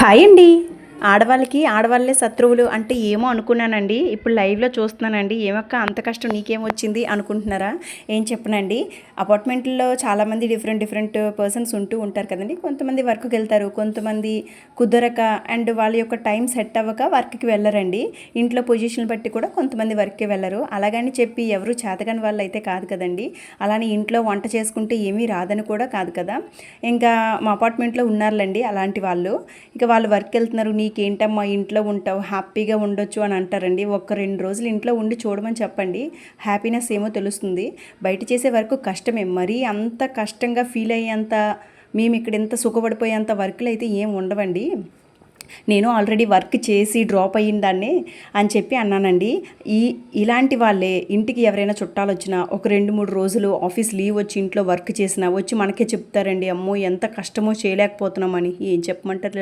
Hi అండి. ఆడవాళ్ళకి ఆడవాళ్ళే శత్రువులు అంటే ఏమో అనుకున్నానండి. ఇప్పుడు లైవ్లో చూస్తున్నానండి. ఏమక్క అంత కష్టం నీకేం వచ్చింది అనుకుంటున్నారా? ఏం చెప్పనండి. అపార్ట్మెంట్లో చాలామంది డిఫరెంట్ డిఫరెంట్ పర్సన్స్ ఉంటూ ఉంటారు కదండి. కొంతమంది వర్క్కి వెళ్తారు కొంతమంది కుదరక అండ్ వాళ్ళ యొక్క టైం సెట్ అవ్వక వర్క్కి వెళ్ళరండి. ఇంట్లో పొజిషన్ బట్టి కూడా కొంతమంది వర్క్కి వెళ్ళరు. అలాగని చెప్పి ఎవరు చేతగాని వాళ్ళు అయితే కాదు కదండి. అలానే ఇంట్లో వంట చేసుకుంటే ఏమీ రాదని కూడా కాదు కదా. ఇంకా మా అపార్ట్మెంట్లో ఉన్నారులేండి అలాంటి వాళ్ళు. ఇక వాళ్ళు వర్క్ వెళ్తున్నారు నీకేంటమ్మా ఇంట్లో ఉంటావు హ్యాపీగా ఉండొచ్చు అని అంటారండి. ఒక్క రెండు రోజులు ఇంట్లో ఉండి చూడమని చెప్పండి. హ్యాపీనెస్ ఏమో తెలుస్తుంది. బయట చేసే వరకు కష్టమే. మరీ అంత కష్టంగా ఫీల్ అయ్యేంత మేము ఇక్కడ ఎంత సుఖపడిపోయేంత వర్క్లు అయితే ఏం ఉండవండి. నేను ఆల్రెడీ వర్క్ చేసి డ్రాప్ అయ్యిందాన్ని అని చెప్పి అన్నానండి. ఈ ఇలాంటి వాళ్ళే ఇంటికి ఎవరైనా చుట్టాలు వచ్చినా ఒక రెండు మూడు రోజులు ఆఫీస్ లీవ్ వచ్చి ఇంట్లో వర్క్ చేసినా వచ్చి మనకే చెప్తారండి అమ్మో ఎంత కష్టమో చేయలేకపోతున్నామని. ఏం చెప్పమంటారు?